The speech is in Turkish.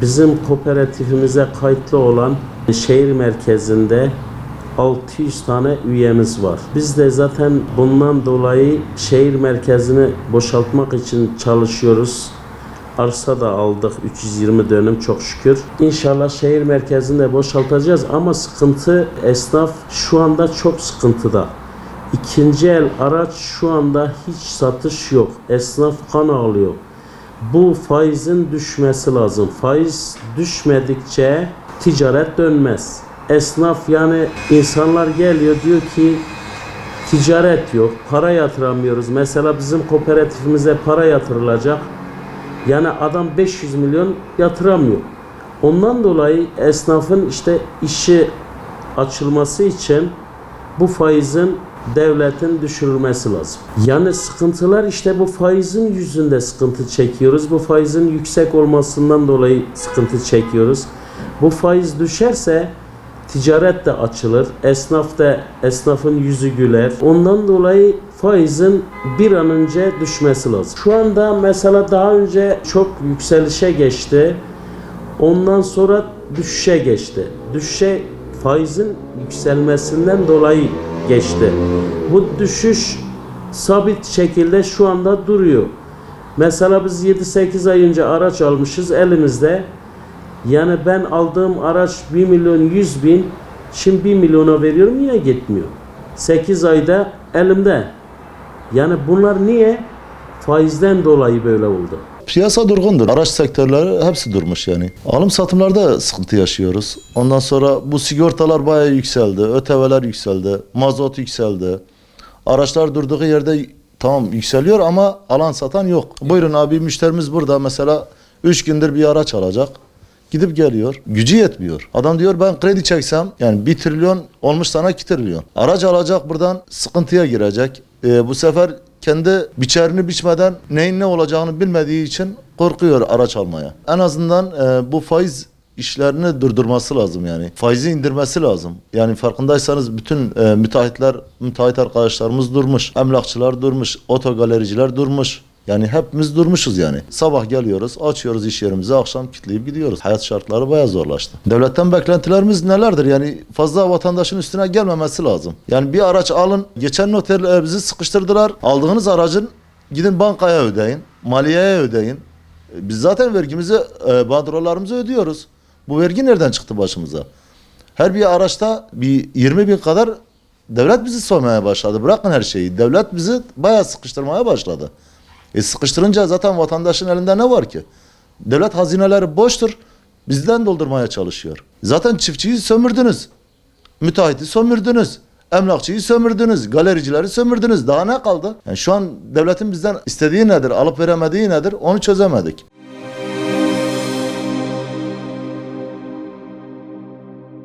Bizim kooperatifimize kayıtlı olan şehir merkezinde 600 tane üyemiz var. Biz de zaten bundan dolayı şehir merkezini boşaltmak için çalışıyoruz. Arsa da aldık 320 dönüm çok şükür. İnşallah şehir merkezini de boşaltacağız ama sıkıntı esnaf şu anda çok sıkıntıda. İkinci el araç şu anda hiç satış yok. Esnaf kan ağlıyor. Bu faizin düşmesi lazım. Faiz düşmedikçe ticaret dönmez. Esnaf yani insanlar geliyor diyor ki ticaret yok, para yatıramıyoruz. Mesela bizim kooperatifimize para yatırılacak. Yani adam 500 milyon yatıramıyor. Ondan dolayı esnafın işte işi açılması için bu faizin devletin düşürülmesi lazım. Yani sıkıntılar işte bu faizin yüzünde sıkıntı çekiyoruz. Bu faizin yüksek olmasından dolayı sıkıntı çekiyoruz. Bu faiz düşerse ticaret de açılır. Esnaf da esnafın yüzü güler. Ondan dolayı faizin bir an önce düşmesi lazım. Şu anda mesela daha önce çok yükselişe geçti. Ondan sonra düşüşe geçti. Düşüşe faizin yükselmesinden dolayı geçti. Bu düşüş sabit şekilde şu anda duruyor. Mesela biz 7-8 ay önce araç almışız elimizde. Yani ben aldığım araç 1 milyon 100 bin, şimdi 1 milyona veriyorum yine gitmiyor. 8 ayda elimde. Yani bunlar niye? Faizden dolayı böyle oldu. Piyasa durgundur. Araç sektörleri hepsi durmuş yani. Alım satımlarda sıkıntı yaşıyoruz. Ondan sonra bu sigortalar bayağı yükseldi. ÖTV'ler yükseldi. Mazot yükseldi. Araçlar durduğu yerde tamam yükseliyor ama alan satan yok. Buyurun abi müşterimiz burada mesela 3 gündür bir araç alacak. Gidip geliyor. Gücü yetmiyor. Adam diyor ben kredi çeksem yani 1 trilyon olmuş sana 2 trilyon. Araç alacak buradan sıkıntıya girecek. Ee, bu sefer kendi biçerini biçmeden neyin ne olacağını bilmediği için korkuyor araç almaya. En azından e, bu faiz işlerini durdurması lazım yani. Faizi indirmesi lazım. Yani farkındaysanız bütün e, müteahhitler, müteahhit arkadaşlarımız durmuş. Emlakçılar durmuş. Otogalericiler durmuş. Yani hepimiz durmuşuz yani. Sabah geliyoruz, açıyoruz iş yerimizi, akşam kitleyip gidiyoruz. Hayat şartları bayağı zorlaştı. Devletten beklentilerimiz nelerdir? Yani fazla vatandaşın üstüne gelmemesi lazım. Yani bir araç alın, geçen noter e, bizi sıkıştırdılar. Aldığınız aracın gidin bankaya ödeyin, maliyeye ödeyin. E, Biz zaten vergimizi, e, bandrollarımızı ödüyoruz. Bu vergi nereden çıktı başımıza? Her bir araçta bir 20 bin kadar devlet bizi soymaya başladı. Bırakın her şeyi. Devlet bizi bayağı sıkıştırmaya başladı. E sıkıştırınca zaten vatandaşın elinde ne var ki? Devlet hazineleri boştur. Bizden doldurmaya çalışıyor. Zaten çiftçiyi sömürdünüz. Müteahhiti sömürdünüz. Emlakçıyı sömürdünüz. Galericileri sömürdünüz. Daha ne kaldı? Yani şu an devletin bizden istediği nedir? Alıp veremediği nedir? Onu çözemedik.